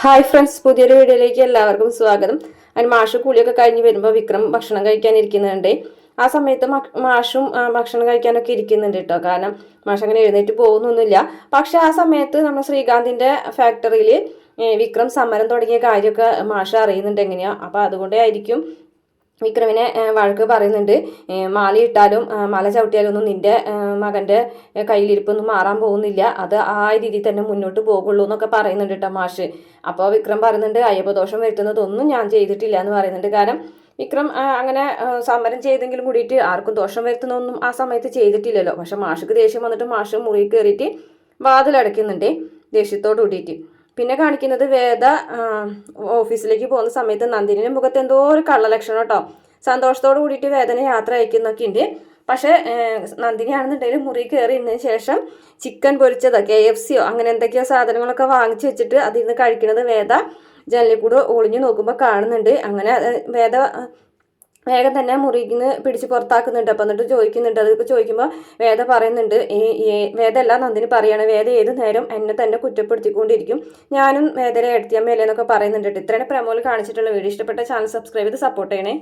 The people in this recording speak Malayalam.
ഹായ് ഫ്രണ്ട്സ് പുതിയൊരു വീഡിയോയിലേക്ക് എല്ലാവർക്കും സ്വാഗതം. അതിന് മാഷ് കൂലിയൊക്കെ കഴിഞ്ഞ് വരുമ്പോൾ വിക്രം ഭക്ഷണം കഴിക്കാനിരിക്കുന്നുണ്ട് ആ സമയത്ത് മാഷും ഭക്ഷണം കഴിക്കാനൊക്കെ ഇരിക്കുന്നുണ്ട് കേട്ടോ കാരണം മാഷ് അങ്ങനെ എഴുന്നേറ്റ് പോകുന്നൊന്നുമില്ല. പക്ഷെ ആ സമയത്ത് നമ്മൾ ശ്രീകാന്തിന്റെ ഫാക്ടറിയിൽ വിക്രം സമരം തുടങ്ങിയ കാര്യമൊക്കെ മാഷ അറിയുന്നുണ്ട് എങ്ങനെയാ? അപ്പോൾ അതുകൊണ്ടേ ആയിരിക്കും വിക്രമിനെ വഴക്ക് പറയുന്നുണ്ട്. മാലയിട്ടാലും മാല ചവിട്ടിയാലും ഒന്നും നിന്റെ മകന്റെ കയ്യിലിരിപ്പൊന്നും മാറാൻ പോകുന്നില്ല. അത് ആ രീതിയിൽ തന്നെ മുന്നോട്ട് പോകുള്ളൂ എന്നൊക്കെ പറയുന്നുണ്ട് കേട്ടോ മാഷ്. അപ്പോൾ വിക്രം പറയുന്നുണ്ട് അയ്യപ്പദോഷം വരുത്തുന്നതൊന്നും ഞാൻ ചെയ്തിട്ടില്ല എന്ന് പറയുന്നുണ്ട്. കാരണം വിക്രം അങ്ങനെ സമരം ചെയ്തെങ്കിലും കൂടിയിട്ട് ആർക്കും ദോഷം വരുത്തുന്നൊന്നും ആ സമയത്ത് ചെയ്തിട്ടില്ലല്ലോ. പക്ഷെ മാഷക്ക് ദേഷ്യം വന്നിട്ട് മാഷ് മുറി കയറിയിട്ട് വാതിലടയ്ക്കുന്നുണ്ട് ദേഷ്യത്തോട് കൂടിയിട്ട്. പിന്നെ കാണിക്കുന്നത് വേദ ഓഫീസിലേക്ക് പോകുന്ന സമയത്ത് നന്ദിനിയുടെ മുഖത്ത് എന്തോ ഒരു കള്ളലക്ഷണം കേട്ടോ. സന്തോഷത്തോട് കൂടിയിട്ട് വേദന യാത്ര അയക്കുന്നൊക്കെ ഉണ്ട്. പക്ഷേ നന്ദിനിയാണെന്നുണ്ടെങ്കിൽ മുറി കയറി ഇന്നതിന് ശേഷം ചിക്കൻ പൊരിച്ചതോ കെ എഫ് സിയോ അങ്ങനെ എന്തൊക്കെയോ സാധനങ്ങളൊക്കെ വാങ്ങിച്ചു വെച്ചിട്ട് അതിൽ നിന്ന് കഴിക്കുന്നത് വേദ ജനലിൽ കൂടെ ഒളിഞ്ഞു നോക്കുമ്പോൾ കാണുന്നുണ്ട്. അങ്ങനെ വേദ വേഗം തന്നെ മുറിയിൽ നിന്ന് പിടിച്ച് പുറത്താക്കുന്നുണ്ട്. അപ്പം എന്നിട്ട് ചോദിക്കുന്നുണ്ട്. അതിപ്പോൾ ചോദിക്കുമ്പോൾ വേദ പറയുന്നുണ്ട് ഈ വേദമല്ല നന്ദിനി പറയാണ് വേദ ഏത് നേരം എന്നെ തന്നെ കുറ്റപ്പെടുത്തിക്കൊണ്ടിരിക്കും. ഞാനും വേദരെ എടുത്തിയമ്മയല്ലേ എന്നൊക്കെ പറയുന്നുണ്ട്. ഇത്രയാണ് പ്രമോയിൽ കാണിച്ചിട്ടുള്ള വീഡിയോ. ഇഷ്ടപ്പെട്ട ചാനൽ സബ്സ്ക്രൈബ് ചെയ്ത് സപ്പോർട്ട് ചെയ്യണേ.